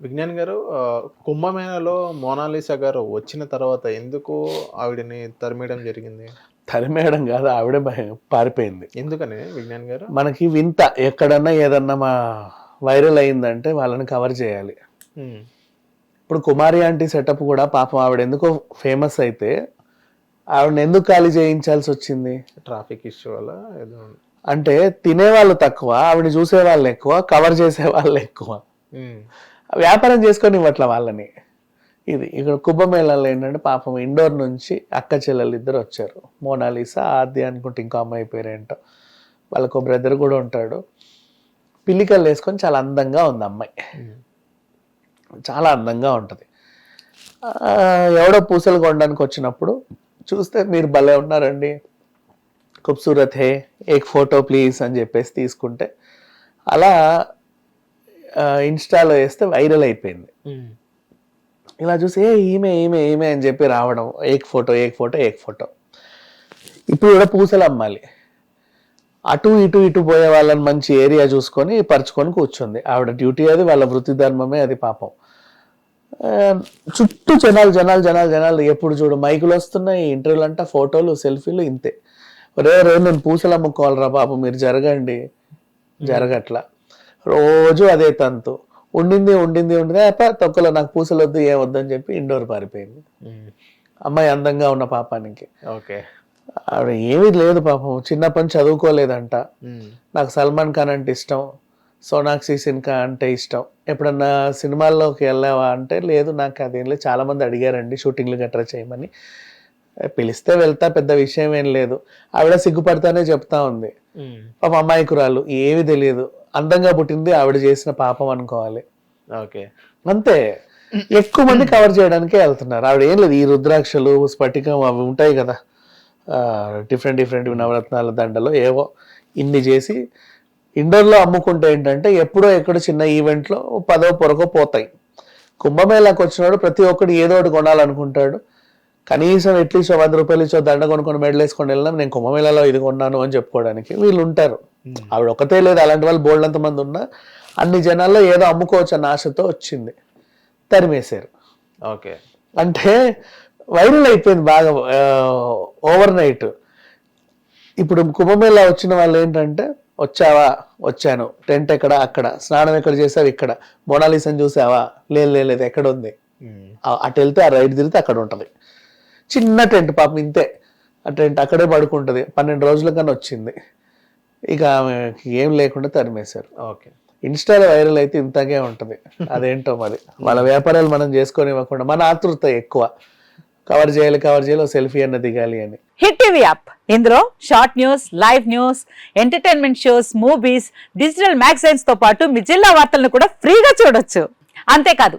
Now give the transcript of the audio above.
విజ్ఞాన్ గారు కుంభమేళలో మోనాలిసా గారు వచ్చిన తర్వాత ఎందుకు ఆవిడని తరిమేయడం జరిగింది? తరిమేయడం కాదు ఆవిడే పారిపోయింది. ఎందుకని విజ్ఞాన్ గారు? మనకి వింత ఎక్కడన్నా ఏదన్నా మా వైరల్ అయిందంటే వాళ్ళని కవర్ చేయాలి. ఇప్పుడు కుమారి ఆంటీ సెటప్ కూడా పాపం ఆవిడ ఎందుకో ఫేమస్ అయితే ఆవిడని ఎందుకు ఖాళీ చేయించాల్సి వచ్చింది? ట్రాఫిక్ ఇష్యూ వల్ల ఏదో అంటే తినేవాళ్ళు తక్కువ ఆవిడని చూసే వాళ్ళు ఎక్కువ కవర్ చేసే వాళ్ళు ఎక్కువ వ్యాపారం చేసుకొని ఇవ్వట్ల వాళ్ళని. ఇది ఇక్కడ కుంభమేళాలో ఏంటంటే పాపం ఇండోర్ నుంచి అక్క చెల్లెలు ఇద్దరు వచ్చారు. మోనాలిసా ఆద్య అనుకుంటే ఇంకో అమ్మాయి పేరేంటో. వాళ్ళకు బ్రదర్ కూడా ఉంటాడు. పిల్లికలు వేసుకొని చాలా అందంగా ఉంది అమ్మాయి. చాలా అందంగా ఉంటుంది. ఎవడో పూసలు కొనడానికి వచ్చినప్పుడు చూస్తే మీరు భలే ఉన్నారండి. ఖూబ్సూరత్ హే ఏక్ ఫోటో ప్లీజ్ అని చెప్పేసి తీసుకుంటే. అలా ఇన్స్టాలో వేస్తే వైరల్ అయిపోయింది. ఇలా చూసి ఏ ఈమె ఈమె ఈమె అని చెప్పి రావడం ఏక్ ఫోటో ఏక్ ఫోటో ఏక్ ఫోటో. ఇప్పుడు కూడా పూసలు అమ్మాలి. అటు ఇటు ఇటు పోయే వాళ్ళని మంచి ఏరియా చూసుకొని పరుచుకొని కూర్చుంది. ఆవిడ డ్యూటీ అది వాళ్ళ వృత్తి ధర్మమే అది పాపం. చుట్టూ జనాలు జనాలు జనాలు జనాలు ఎప్పుడు చూడు మైకులు వస్తున్నాయి ఇంటర్వ్యూలు అంట ఫోటోలు సెల్ఫీలు ఇంతే. రే రే నేను పూసలు అమ్ముకోవాలరా బాబు మీరు జరగండి. జరగట్లా. రోజు అదే తంతు. ఉండింది ఉండింది ఉండింది. అప్ప తొక్కలో నాకు పూసలు వద్దు ఏం వద్దు అని చెప్పి ఇండోర్ పారిపోయింది. అమ్మాయి అందంగా ఉన్న పాపానికి. ఓకే. ఆవిడ ఏమీ లేదు పాపం. చిన్నప్పటి నుంచి చదువుకోలేదంట. నాకు సల్మాన్ ఖాన్ అంటే ఇష్టం. సోనాక్షి సిన్హా అంటే ఇష్టం. ఎప్పుడన్నా సినిమాల్లోకి వెళ్ళావా అంటే లేదు నాకు అదేం లేదు. చాలా మంది అడిగారండి షూటింగ్లు గట్రా చేయమని. పిలిస్తే వెళ్తా పెద్ద విషయం ఏం లేదు. ఆవిడ సిగ్గుపడతానే చెప్తా ఉంది. పాప అమాయకురాలు ఏమీ తెలియదు. అందంగా పుట్టింది ఆవిడ చేసిన పాపం అనుకోవాలి. ఓకే. అంతే. ఎక్కువ మంది కవర్ చేయడానికే వెళ్తున్నారు. ఆవిడ ఏం లేదు ఈ రుద్రాక్షలు స్ఫటికం అవి ఉంటాయి కదా. డిఫరెంట్ డిఫరెంట్ నవరత్నాల దండలు ఏవో ఇన్ని చేసి ఇండోర్లో అమ్ముకుంటే ఏంటంటే ఎప్పుడో ఎక్కడో చిన్న ఈవెంట్లో పదో పొరకో పోతాయి. కుంభమేళాకి వచ్చినాడు ప్రతి ఒక్కడు ఏదో ఒకటి కొనాలనుకుంటాడు. కనీసం అట్లీస్ట్ వంద రూపాయలు ఇచ్చో దండ కొనుక్కొని మెడల్ వేసుకొని వెళ్ళినా నేను కుంభమేళాలో ఇది కొన్నాను అని చెప్పుకోవడానికి వీళ్ళు ఉంటారు ఉమ్, ఆవిడ ఒకతే లేదు అలాంటి వాళ్ళు బోల్డంత మంది ఉన్నా అన్ని జనాల్లో ఏదో అమ్ముకోవచ్చు అన్న ఆశతో వచ్చింది. తరిమేశారు. ఓకే. అంటే వైరల్ అయిపోయింది బాగా ఓవర్ నైట్. ఇప్పుడు కుంభమేళా వచ్చిన వాళ్ళు ఏంటంటే వచ్చావా? వచ్చాను. టెంట్ ఎక్కడ? అక్కడ. స్నానం ఎక్కడ చేసావు? ఇక్కడ. మోనాలిసని చూసావా? లేదు లేదు, లేదు ఎక్కడ ఉంది? ఆ- అటు వెళ్తే ఆ రైట్ తిరిగితే అక్కడ ఉంటుంది. చిన్న టెంట్ పాపం ఇంతే. ఆ టెంట్ అక్కడే పడుకుంటుంది. పన్నెండు రోజుల కన్నా వచ్చింది. ఇక ఆమె ఏం లేకుండా తరిమేశారు. ఓకే. ఇన్స్టాలో వైరల్ అయితే ఇంతగే ఉంటుంది. అదేంటో మరి. వాళ్ళ వ్యాపారాలు మనం చేసుకొని ఇవ్వకుండా మన ఆతృత ఎక్కువ. కవర్ చేయాలి కవర్ చేయాలి సెల్ఫీ అన్న దిగాలి అని. Hit TV app. ఇందులో short news live news entertainment shows movies digital మ్యాగజైన్స్తో పాటు మీ జిల్లా వార్తలను కూడా ఫ్రీగా చూడొచ్చు. అంతేకాదు